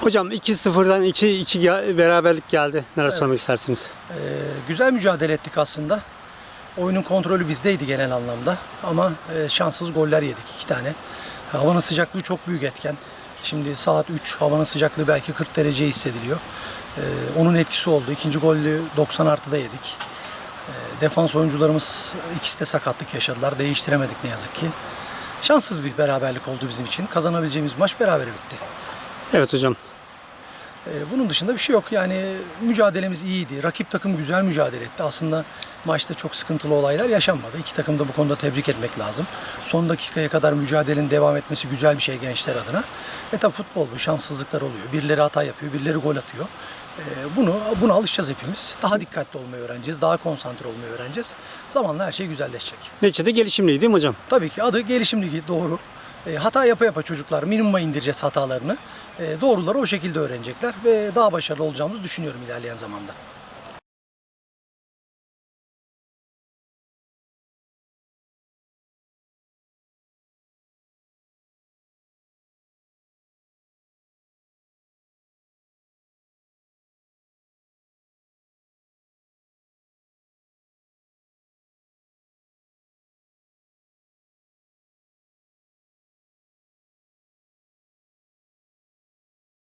Hocam 2-0'dan 2-2 beraberlik geldi. Neler söylemek istersiniz? Ee, güzel mücadele ettik aslında. Oyunun kontrolü bizdeydi genel anlamda ama e, şanssız goller yedik iki tane. Havanın sıcaklığı çok büyük etken. Şimdi saat 3, havanın sıcaklığı belki 40 derece hissediliyor. Ee, onun etkisi oldu. İkinci golü 90 artıda yedik. Ee, defans oyuncularımız ikisi de sakatlık yaşadılar. Değiştiremedik ne yazık ki. Şanssız bir beraberlik oldu bizim için. Kazanabileceğimiz maç beraber bitti. Evet hocam. Ee, Bunun dışında bir şey yok. Yani mücadelemiz iyiydi. Rakip takım güzel mücadele etti. Aslında maçta çok sıkıntılı olaylar yaşanmadı. İki takım da bu konuda tebrik etmek lazım. Son dakikaya kadar mücadelenin devam etmesi güzel bir şey gençler adına. Ve tabii futbol bu. Şanssızlıklar oluyor. Birileri hata yapıyor, birileri gol atıyor. Ee, Bunu buna alışacağız hepimiz. Daha dikkatli olmayı öğreneceğiz. Daha konsantre olmayı öğreneceğiz. Zamanla her şey güzelleşecek. Neticede gelişimliydi değil mi hocam? Tabii ki adı gelişim ligi doğru. E, hata yapa yapa çocuklar minimuma indireceğiz hatalarını. E, doğruları o şekilde öğrenecekler ve daha başarılı olacağımızı düşünüyorum ilerleyen zamanda.